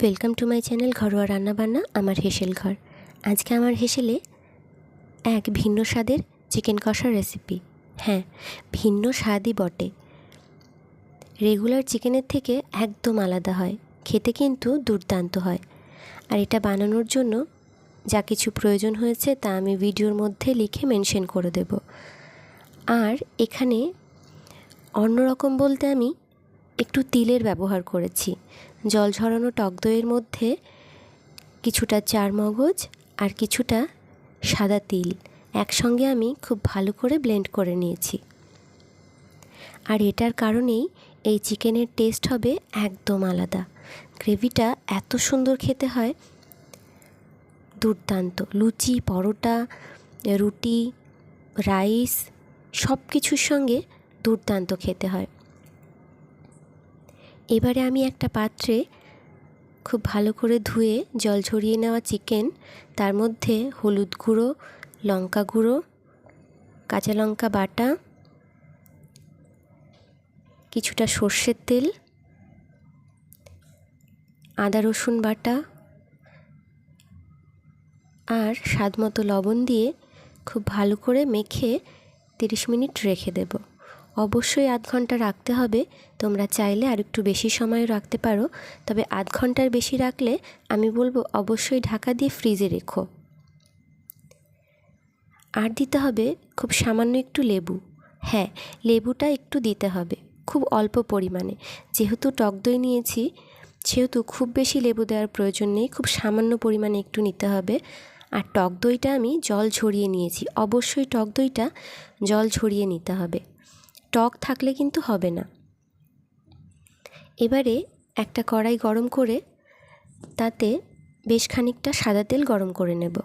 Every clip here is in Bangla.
ওয়েলকাম টু মাই চ্যানেল ঘরোয়া রান্নাবান্না, আমার হেসেল ঘর। আজকে আমার হেসেলে এক ভিন্ন স্বাদের চিকেন কষার রেসিপি হ্যাঁ ভিন্ন স্বাদই বটে। রেগুলার চিকেনের থেকে একদম আলাদা হয়। খেতে কিন্তু দুর্দান্ত হয়। আর এটা বানানোর জন্য যা কিছু প্রয়োজন হয়েছে তা আমি ভিডিওর মধ্যে লিখে মেনশন করে দেব। আর এখানে অন্যরকম বলতে আমি একটু তিলের ব্যবহার করেছি। জল ঝরানো টক দইয়ের মধ্যে কিছুটা চার মগজ আর কিছুটা সাদা তিল একসঙ্গে আমি খুব ভালো করে ব্লেন্ড করে নিয়েছি। আর এটার কারণেই এই চিকেনের টেস্ট হবে একদম আলাদা। গ্রেভিটা এত সুন্দর খেতে হয়। দুর্দান্ত। লুচি, পরোটা, রুটি, রাইস সব কিছুর সঙ্গে দুর্দান্ত খেতে হয়। এবারে আমি একটা পাত্রে খুব ভালো করে ধুয়ে জল ঝরিয়ে নেওয়া চিকেন, তার মধ্যে হলুদ গুঁড়ো, লঙ্কা গুঁড়ো, কাঁচা লঙ্কা বাটা, কিছুটা সর্ষের তেল, আদা রসুন বাটা আর স্বাদ মতো লবণ দিয়ে খুব ভালো করে মেখে তিরিশ মিনিট রেখে দেব। অবশ্যই আধ ঘণ্টা রাখতে হবে। তোমরা চাইলে আর একটু বেশি সময় রাখতে পারো। তবে আধ ঘণ্টার বেশি রাখলে আমি বলব অবশ্যই ঢাকা দিয়ে ফ্রিজে রেখো। আর দিতে হবে খুব সামান্য একটু লেবু। হ্যাঁ লেবুটা একটু দিতে হবে, খুব অল্প পরিমাণে। যেহেতু টক দই নিয়েছি, সেহেতু খুব বেশি লেবু দেওয়ার প্রয়োজন নেই, খুব সামান্য পরিমাণে একটু নিতে হবে। আর টক দইটা আমি জল ঝরিয়ে নিয়েছি। অবশ্যই টক দইটা জল ঝরিয়ে নিতে হবে। টক থাকলে কিন্তু হবে না। এবারে একটা কড়াই গরম করে তাতে বেশ খানিকটা সাদা তেল গরম করে নেব।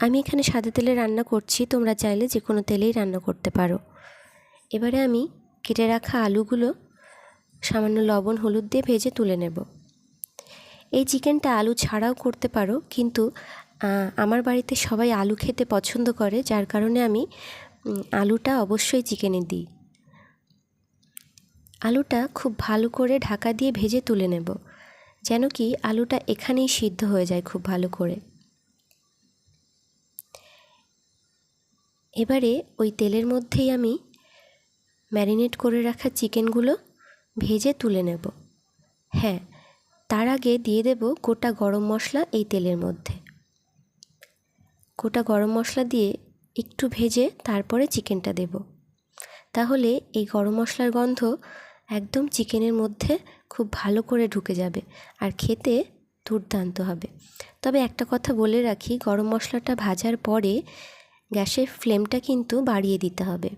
আমি এখানে সাদা তেলে রান্না করছি, তোমরা চাইলে যে কোনো তেলেই রান্না করতে পারো। এবারে আমি কেটে রাখা আলুগুলো সামান্য লবণ, হলুদ দিয়ে ভেজে তুলে নেব। এই চিকেনটা আলু ছাড়াও করতে পারো, কিন্তু আমার বাড়িতে সবাই আলু খেতে পছন্দ করে, যার কারণে আমি আলুটা অবশ্যই চিকেনে দিই। আলুটা খুব ভালো করে ঢাকা দিয়ে ভেজে তুলে নেব, যেন কি আলুটা এখানেই সিদ্ধ হয়ে যায় খুব ভালো করে। এবারে ওই তেলের মধ্যেই আমি ম্যারিনেট করে রাখা চিকেনগুলো ভেজে তুলে নেব। হ্যাঁ তার আগে দিয়ে দেব গোটা গরম মশলা এই তেলের মধ্যে। গোটা গরম মশলা দিয়ে একটু ভেজে তারপরে চিকেনটা দেব। তাহলে এই গরম মশলার গন্ধ একদম চিকেনের মধ্যে খুব ভালো করে ঢুকে যাবে আর খেতে দুর্দান্ত হবে। তবে একটা কথা বলে রাখি, গরম মশলাটা ভাজার পরে গ্যাসের ফ্লেমটা কিন্তু বাড়িয়ে দিতে হবে।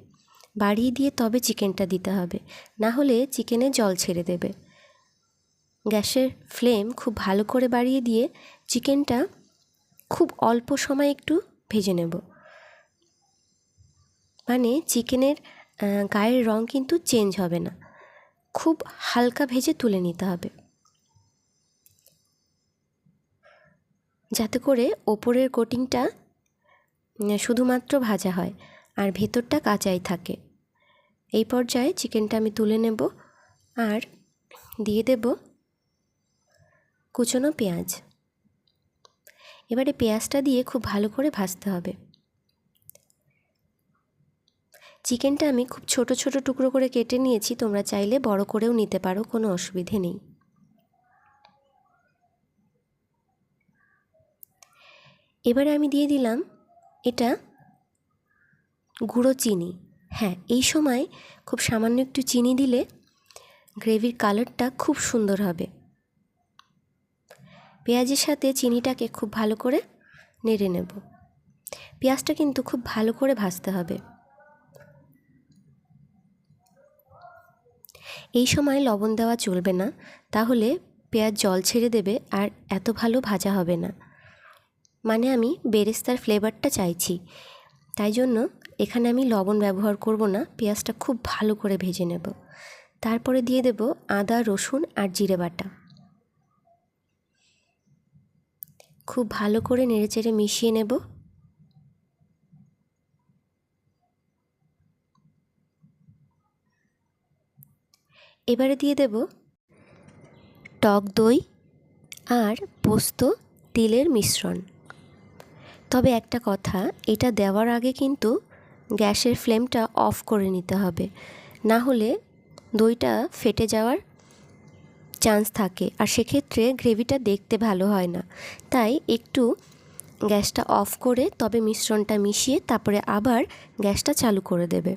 বাড়িয়ে দিয়ে তবে চিকেনটা দিতে হবে। না হলে চিকেনে জল ছেড়ে দেবে। গ্যাসের ফ্লেম খুব ভালো করে বাড়িয়ে দিয়ে চিকেনটা খুব অল্প সময় একটু ভেজে নেব। মানে চিকেনের গায়ের রং কিন্তু চেঞ্জ হবে না। খুব হালকা ভেজে তুলে নিতে হবে। যাতে করে ওপরের কোটিংটা শুধুমাত্র ভাজা হয় আর ভেতরটা কাঁচাই থাকে। এই পর্যায়ে চিকেনটা আমি তুলে নেব আর দিয়ে দেব কুচনো পেঁয়াজ। এবারে পেঁয়াজটা দিয়ে খুব ভালো করে ভাজতে হবে। চিকেনটা আমি খুব ছোট ছোট টুকরো করে কেটে নিয়েছি, তোমরা চাইলে বড় করেও নিতে পারো, কোনো অসুবিধে নেই। এবারে আমি দিয়ে দিলাম এটা গুঁড়ো চিনি। হ্যাঁ এই সময় খুব সামান্য একটু চিনি দিলে গ্রেভির কালারটা খুব সুন্দর হবে। পেঁয়াজের সাথে চিনিটাকে খুব ভালো করে নেড়ে নেব। পেঁয়াজটা কিন্তু খুব ভালো করে ভাজতে হবে। এই সময় লবণ দেওয়া চলবে না, তাহলে পেঁয়াজ জল ছেড়ে দেবে আর এত ভালো ভাজা হবে না। মানে আমি বেরেস্তার ফ্লেভারটা চাইছি, তাই জন্য এখানে আমি লবণ ব্যবহার করব না, পেঁয়াজটা খুব ভালো করে ভেজে নেব। তারপরে দিয়ে দেব আদা, রসুন আর জিরে বাটা। খুব ভালো করে নেড়েচেড়ে মিশিয়ে নেব। এবারে দিয়ে দেব টক দই আর পোস্ত তিলের মিশ্রণ। তবে একটা কথা, এটা দেওয়ার আগে কিন্তু গ্যাসের ফ্লেমটা অফ করে নিতে হবে। না হলে দইটা ফেটে যাওয়ার চান্স থাকে। আর সেক্ষেত্রে গ্রেভিটা দেখতে ভালো হয় না। তাই একটু গ্যাসটা অফ করে তবে মিশ্রণটা মিশিয়ে তারপরে আবার গ্যাসটা চালু করে দেবে।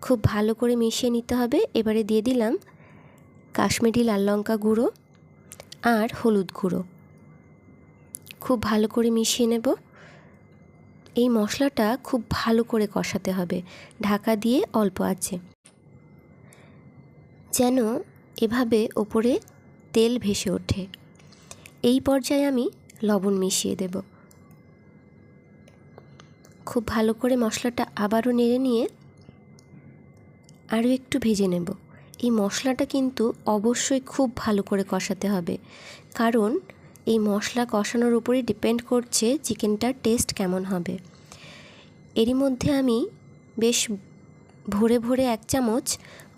খুব ভালো করে মিশিয়ে নিতে হবে। এবারে দিয়ে দিলাম কাশ্মীরি লাল লঙ্কা গুঁড়ো আর হলুদ গুঁড়ো। খুব ভালো করে মিশিয়ে নেব। এই মশলাটা খুব ভালো করে কষাতে হবে। ঢাকা দিয়ে অল্প আছে। যেন এভাবে ওপরে তেল ভেসে ওঠে। এই পর্যায়ে আমি লবণ মিশিয়ে দেব। খুব ভালো করে মশলাটা আবারও নেড়ে নিয়ে আরও একটু ভেজে নেব। এই মশলাটা কিন্তু অবশ্যই খুব ভালো করে কষাতে হবে। কারণ এই মশলা কষানোর উপরেই ডিপেন্ড করছে চিকেনটার টেস্ট কেমন হবে। এরই মধ্যে আমি বেশ ভরে ভরে এক চামচ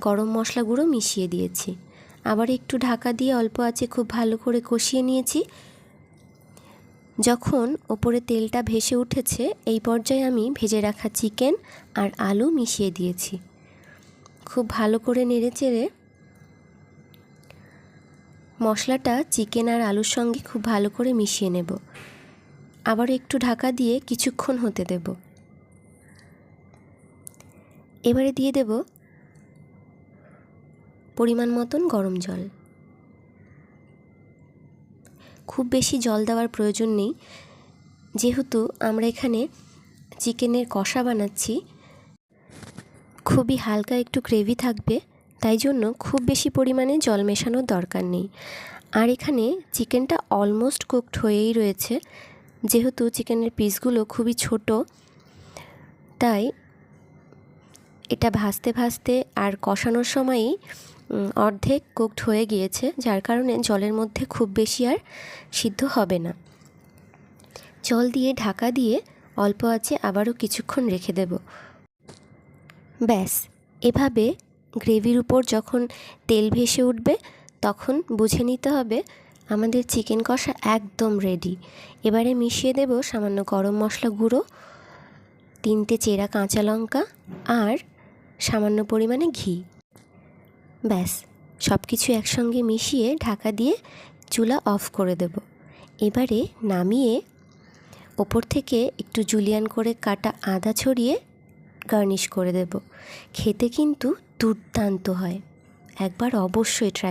গরম মশলা গুঁড়ো মিশিয়ে দিয়েছি। আবার একটু ঢাকা দিয়ে অল্প আছে খুব ভালো করে কষিয়ে নিয়েছি। যখন ওপরে তেলটা ভেসে উঠেছে, এই পর্যায়ে আমি ভেজে রাখা চিকেন আর আলু মিশিয়ে দিয়েছি। খুব ভালো করে নেড়ে চেড়ে মশলাটা চিকেন আর আলুর সঙ্গে খুব ভালো করে মিশিয়ে নেব। আবার একটু ঢাকা দিয়ে কিছুক্ষণ হতে দেব। এবারে দিয়ে দেব পরিমাণ মতন গরম জল। খুব বেশি জল দেওয়ার প্রয়োজন নেই। যেহেতু আমরা এখানে চিকেনের কষা বানাচ্ছি, খুবই হালকা একটু গ্রেভি থাকবে, তাই জন্য খুব বেশি পরিমাণে জল মেশানোর দরকার নেই। আর এখানে চিকেনটা অলমোস্ট কুকড হয়েই রয়েছে, যেহেতু চিকেনের পিসগুলো খুবই ছোট, তাই এটা ভাজতে ভাজতে আর কষানোর সময়ই অর্ধেক কুকড হয়ে গিয়েছে, যার কারণে জলের মধ্যে খুব বেশি আর সিদ্ধ হবে না। জল দিয়ে ঢাকা দিয়ে অল্প আছে, আবারও কিছুক্ষণ রেখে দেব। ব্যাস, এভাবে গ্রেভির উপর যখন তেল ভেসে উঠবে, তখন বুঝে নিতে হবে আমাদের চিকেন কষা একদম রেডি এবারে মিশিয়ে দেব সামান্য গরম মশলা গুঁড়ো, তিনটে চেরা কাঁচা লঙ্কা আর সামান্য পরিমাণে ঘি। ব্যাস সব কিছু একসঙ্গে মিশিয়ে ঢাকা দিয়ে চুলা অফ করে দেব। এবারে নামিয়ে ওপর থেকে একটু জুলিয়ান করে কাটা আদা ছড়িয়ে গার্নিশ করে দেব। খেতে কিন্তু দুর্দান্ত হয়। একবার অবশ্যই ট্রাই